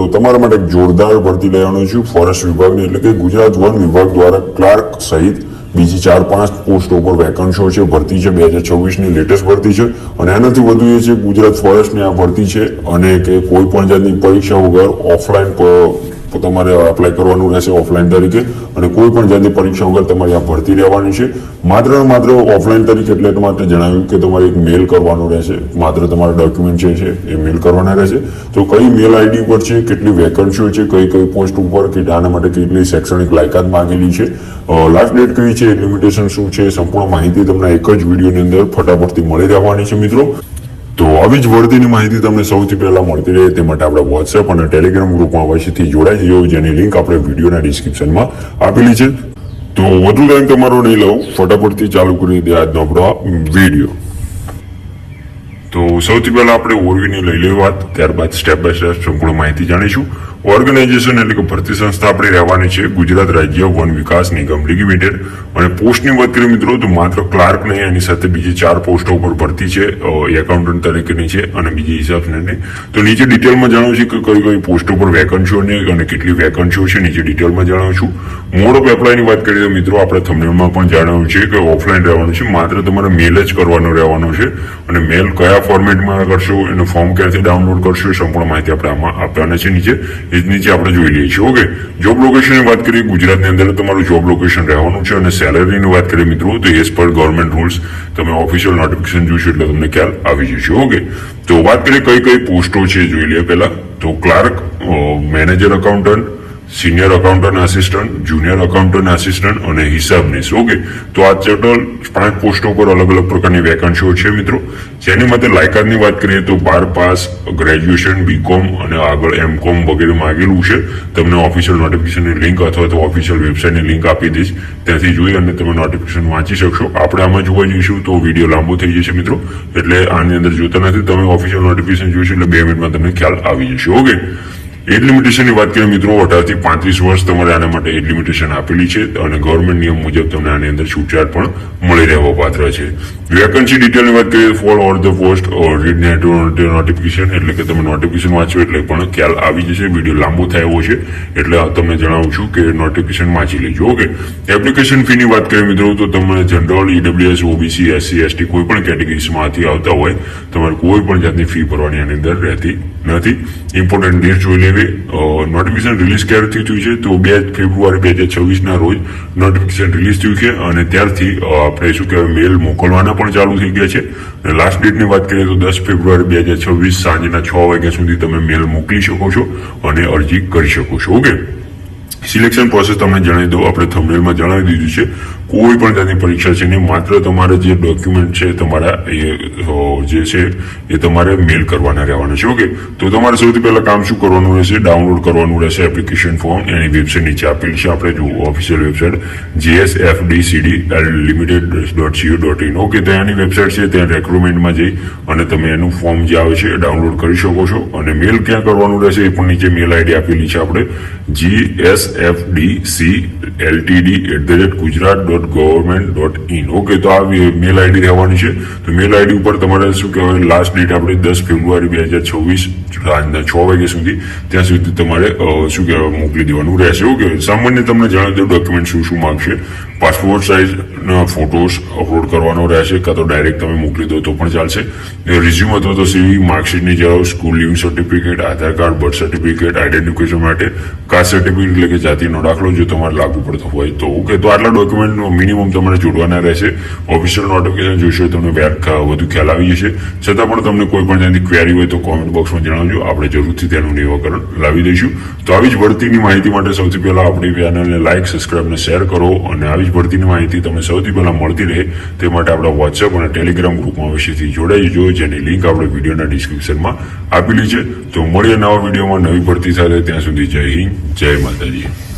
તો તમારા માટે જોરદાર ભરતી લેવાનું છું ફોરેસ્ટ વિભાગની, એટલે કે ગુજરાત વન વિભાગ દ્વારા ક્લાર્ક સહિત બીજી ચાર પાંચ પોસ્ટ ઉપર વેકન્સીઓ છે, ભરતી છે, બે હજાર છવ્વીસની લેટેસ્ટ ભરતી છે. અને એનાથી વધુ એ છે ગુજરાત ફોરેસ્ટની આ ભરતી છે અને કે કોઈ પણ જાતની પરીક્ષા વગર ઓફલાઈન તમારે એપ્લાય કરવાનું રહેશે ઓફલાઈન તરીકે. અને કોઈ પણ જાતની પરીક્ષા વગર તમારી આ ભરતી રહેવાની છે. માત્ર માત્ર ઓફલાઈન તરીકે એટલા માટે જણાવ્યું કે તમારે એક મેલ કરવાનું રહેશે. માત્ર તમારા ડોક્યુમેન્ટ જે છે એ મેલ કરવાના રહેશે. તો કઈ મેલ આઈડી ઉપર છે, કેટલી વેકન્સીઓ છે, કઈ કઈ પોસ્ટ ઉપર, કે આના માટે કેટલી શૈક્ષણિક લાયકાત માંગેલી છે. લાસ્ટ ડેટ કઈ છે લિમિટેશન શું છે, સંપૂર્ણ માહિતી તમને એક જ વિડીયોની અંદર ફટાફટથી મળી રહેવાની છે મિત્રો. તો આવી જ વર્દીની માહિતી તમને સૌથી પહેલા મળતી રહે તે માટે આપણે વોટ્સએપ અને ટેલિગ્રામ ગ્રુપમાં અવશ્યથી જોડાઈ જજો, જેની લિંક આપણે વિડીયોના ડિસ્ક્રિપ્શનમાં આપેલી છે. તો વધુ ટાઈમ તમારો નહીં લઉં, ફટાફટથી ચાલુ કરી દે આજનો આપણો વીડિયો તો સૌથી પહેલા આપણે ઓરવીની લઈ લઈએ વાત, ત્યારબાદ સ્ટેપ બાય સ્ટેપ સંપૂર્ણ માહિતી જાણીશું. ઓર્ગેનાઇઝેશન એટલે કે ભરતી સંસ્થા આપણી રહેવાની છે, ગુજરાત રાજ્ય વન વિકાસ નિગમ લિમિટેડ અને પોસ્ટની વાત કરીએ મિત્રો, તો માત્ર ક્લાર્ક નહીં, એની સાથે બીજી ચાર પોસ્ટો ઉપર ભરતી છે એકાઉન્ટન્ટ તરીકેની છે અને બીજી હિસાબ નહીં. તો નીચે ડિટેલમાં જણાવું છું કે કઈ કઈ પોસ્ટો પર વેકન્સીઓ ને અને કેટલી વેકન્સીઓ છે, નીચે ડિટેલમાં જણાવું છું. મોડ ઓફ એપ્લાયની વાત કરીએ તો મિત્રો, આપણે થમનેલમાં પણ જણાવ્યું છે કે ઓફલાઈન રહેવાનું છે, માત્ર તમારે મેલ જ કરવાનો રહેવાનો છે. અને મેલ કયા ફોર્મેટમાં કરશો એનું ફોર્મ ક્યાંથી ડાઉનલોડ કરશો એ સંપૂર્ણ માહિતી આપણે આમાં આપવાના છે નીચે. એ જ નીચે આપણે જોઈ લઈએ છીએ. ઓકે જોબ લોકેશનની વાત કરીએ, ગુજરાતની અંદર તમારું જોબ લોકેશન રહેવાનું છે અને સેલેરીની વાત કરીએ મિત્રો, તો એઝ પર ગવર્મેન્ટ રૂલ્સ તમે ઓફિશિયલ નોટિફિકેશન જોશો એટલે તમને ખ્યાલ આવી જશે. ઓકે તો વાત કરીએ કઈ કઈ પોસ્ટો છે, જોઈ લઈએ પહેલા. તો clerk manager accountant senior accountant assistant junior accountant assistant અને હિસાબનીશ ઓકે તો આ ટોટલ પાંચ પોસ્ટો પર અલગ અલગ પ્રકારની વેકન્સીઓ છે મિત્રો. જેની માટે લાયકાતની વાત કરીએ તો બાર પાસ ગ્રેજ્યુએશન બીકોમ અને આગળ એમ કોમ વગેરે માગેલું છે. તમને ઓફિશિયલ નોટિફિકેશનની લિંક અથવા તો ઓફિશિયલ વેબસાઇટની લિંક આપી દઈશ. ત્યાંથી જોઈ અને તમે નોટિફિકેશન વાંચી શકશો. આપણે આમાં જોવા જઈશું તો વીડિયો લાંબો થઈ જશે મિત્રો. એટલે આની અંદર જોતા નથી. તમે ઓફિશિયલ નોટિફિકેશન જોઈશું એટલે બે મિનિટમાં તમને ખ્યાલ આવી જશે. ઓકે. એજ લિમિટેશનની વાત કરીએ મિત્રો, અઢારથી પાંત્રીસ વર્ષ તમારે આના માટે એજ લિમિટેશન આપેલી છે અને ગવર્મેન્ટ નિયમ મુજબ તમને આની અંદર છૂટછાટ પણ મળી રહેવા પાત્ર છે. વેકન્સી ડિટેલની વાત કરીએ for or the post read notification એટલે કે તમે નોટિફિકેશન વાંચો એટલે પણ ખ્યાલ આવી જશે વીડિયો લાંબો થાય એવો છે, એટલે તમને જણાવું છું કે નોટિફિકેશન વાંચી લેજો, ઓકે? એપ્લિકેશન ફીની વાત કરીએ મિત્રો, તો તમે general EWS OBC SC ST કોઈ પણ કેટેગરીઝમાંથી આવતા હોય, તમારે કોઈ પણ જાતની ફી ભરવાની આની અંદર રહેતી નથી. ઇમ્પોર્ટન્ટ ડેટ જોઈ લેવી નોટિફિકેશન રિલીઝ ક્યારથી થયું છે? તો બે ફેબ્રુઆરી બે હજાર છવ્વીસના રોજ નોટિફિકેશન રિલીઝ થયું છે અને ત્યારથી આપણે શું કહેવાય મેલ મોકલવાના પણ ચાલુ થઈ ગયા છે. અને લાસ્ટ ડેટની વાત કરીએ તો દસ ફેબ્રુઆરી બે હજાર છવ્વીસ સાંજના છ વાગ્યા સુધી તમે મેલ મોકલી શકો છો અને અરજી કરી શકો છો. ઓકે? સિલેક્શન પ્રોસેસ તમને જણાવી દઉં. આપણે થંબનેલમાં જણાવી દીધું છે. કોઈ પણ જાતની પરીક્ષા છે નહીં માત્ર તમારે જે ડોક્યુમેન્ટ છે, તમારા એ જે છે, એ તમારે મેલ કરવાના રહેવાના છે. ઓકે તો તમારે સૌથી પહેલાં કામ શું કરવાનું રહેશે? ડાઉનલોડ કરવાનું રહેશે એપ્લિકેશન ફોર્મ એની વેબસાઇટ નીચે આપેલ છે. આપણે જો official website GS F D CD L limited dot co dot in okay ત્યાંની વેબસાઇટ છે, ત્યાં રેક્રુટમેન્ટમાં જઈ અને તમે એનું ફોર્મ જે આવે છે, એ ડાઉનલોડ કરી શકો છો. અને મેલ ક્યાં કરવાનું રહેશે? એ પણ નીચે મેલ આઈડી આપેલી છે આપણે. G S F D C LTD at the rate Gujarat dot government dot in okay તો આ મેલ આઈડી રહેવાની છે. તો મેલ આઈડી ઉપર તમારે શું કહેવાય લાસ્ટ ડેટ આપણે દસ ફેબ્રુઆરી બે હજાર છવ્વીસ સાંજના છ વાગ્યા સુધી ત્યાં સુધી તમારે શું કહેવાય, મોકલી દેવાનું રહેશે. ઓકે સામાન્ય તમને જણાવી દઉં ડોક્યુમેન્ટ શું શું માગશે. પાસપોર્ટ સાઇઝના ફોટોસ અપલોડ કરવાનો રહેશે કાં તો ડાયરેક્ટ તમે મોકલી દો તો પણ ચાલશે. રિઝ્યુમ અથવા તો સીવી માર્કશીટની જવાબ school leave certificate Aadhaar card birth certificate identification માટે કાસ્ટ સર્ટિફિકેટ એટલે કે જાતિનો દાખલો જો તમારે લાગુ પડતો હોય તો. ઓકે તો આટલા ડોક્યુમેન્ટ મિનિમમ તમારે જોડવાના રહેશે. ઓફિશિયલ નોટિફિકેશન જોશો તમને વધુ ખ્યાલ આવી જશે. છતાં પણ તમને કોઈ પણ જાતની ક્વેરી હોય તો કોમેન્ટ બોક્સમાં જણાવજો. આપણે જરૂરથી તેનું નિરાકરણ લાવી દઈશું. તો આવી જ ભરતીની માહિતી માટે સૌથી પહેલાં આપણી ચેનલને લાઇક સબસ્ક્રાઇબ અને શેર કરો અને આવી જ ભરતીની માહિતી તમને સૌથી પહેલાં મળતી રહે તે માટે આપણા વોટ્સએપ અને ટેલિગ્રામ ગ્રુપમાં વિશેથી જોડાઈ જજો, જેની લિંક આપણે વિડીયોના ડિસ્ક્રિપ્શનમાં આપેલી છે. તો મળીએ નવા વિડીયોમાં નવી ભરતી સાથે, ત્યાં સુધી જય હિન્દ, જય માતાજી.